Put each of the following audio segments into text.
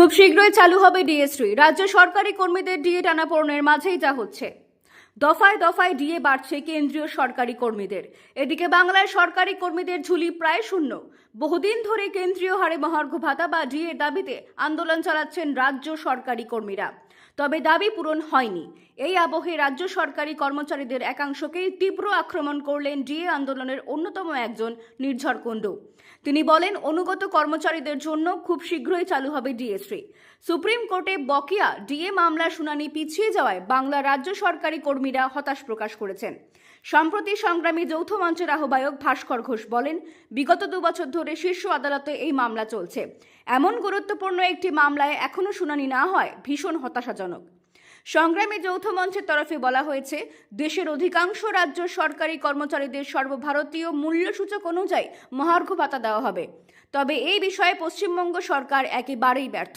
খুব শীঘ্রই চালু হবে ডিএসটি। রাজ্য সরকারি কর্মীদের ডিএ টানাপোড়নের মাঝেই যা হচ্ছে। দফায় দফায় ডিএ বাড়ছে কেন্দ্রীয় সরকারি কর্মীদের। এদিকে বাংলায় সরকারি কর্মীদের ঝুলি প্রায় শূন্য। বহুদিন ধরে কেন্দ্রীয় হারে মহার্ঘ ভাতা বা ডিএ দাবিতে আন্দোলন চালাচ্ছেন রাজ্য সরকারি কর্মীরা। তবে দাবি পূরণ হয়নি। এই আবহে রাজ্য সরকারি কর্মচারীদের একাংশকেই তীব্র আক্রমণ করলেন ডিএ আন্দোলনের অন্যতম একজন নির্ঝর কুণ্ডু। তিনি বলেন, অনুগত কর্মচারীদের জন্য খুব শীঘ্রই চালু হবে ডিএসসি সুপ্রিম কোর্টে বকেয়া ডিএ মামলার শুনানি পিছিয়ে যাওয়ায় বাংলা রাজ্য সরকারি কর্মীরা হতাশ প্রকাশ করেছেন। সম্প্রতি সংগ্রামী যৌথ মঞ্চের আহ্বায়ক ভাস্কর ঘোষ বলেন, বিগত দুবছর ধরে শীর্ষ আদালতে এই মামলা চলছে। এমন গুরুত্বপূর্ণ একটি মামলায় এখনও শুনানি না হয়, ভীষণ হতাশাজনক। সংগ্রামী যৌথ মঞ্চের তরফে বলা হয়েছে, দেশের অধিকাংশ রাজ্য সরকারি কর্মচারীদের সর্বভারতীয় মূল্যসূচক অনুযায়ী মহার্ঘ ভাতা দেওয়া হবে। তবে এই বিষয়ে পশ্চিমবঙ্গ সরকার একেবারেই ব্যর্থ।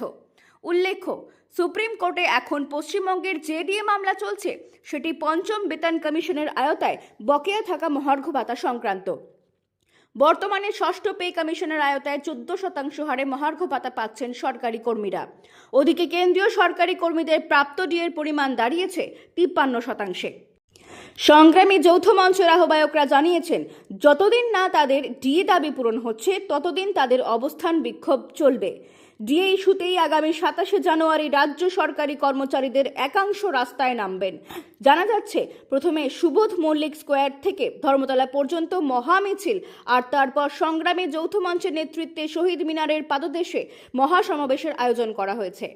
উল্লেখ্য, সুপ্রিম কোর্টে এখন পশ্চিমবঙ্গের যে দিয়ে মামলা চলছে, সেটি পঞ্চম বেতন কমিশনের আয়তায় বকেয়া থাকা মহার্ঘ ভাতা সংক্রান্ত। বর্তমানে ষষ্ঠ পে কমিশনের আয়তায় চোদ্দ শতাংশ হারে মহার্ঘ ভাতা পাচ্ছেন সরকারি কর্মীরা। ওদিকে কেন্দ্রীয় সরকারি কর্মীদের প্রাপ্ত ডিএর পরিমাণ দাঁড়িয়েছে তিপ্পান্ন শতাংশে। সংগ্রামী যৌথ মঞ্চের আহ্বায়করা জানিয়েছেন, যতদিন না তাদের ডিএ দাবি পূরণ হচ্ছে, ততদিন তাদের অবস্থান বিক্ষোভ চলবে। ডিএ ইস্যুতেই আগামী সাতাশে জানুয়ারি রাজ্য সরকারি কর্মচারীদের একাংশ রাস্তায় নামবেন। জানা যাচ্ছে, প্রথমে সুবোধ মল্লিক স্কোয়ার থেকে ধর্মতলা পর্যন্ত মহামিছিল আর তারপর সংগ্রামী যৌথ মঞ্চের নেতৃত্বে শহীদ মিনারের পাদদেশে মহাসমাবেশের আয়োজন করা হয়েছে।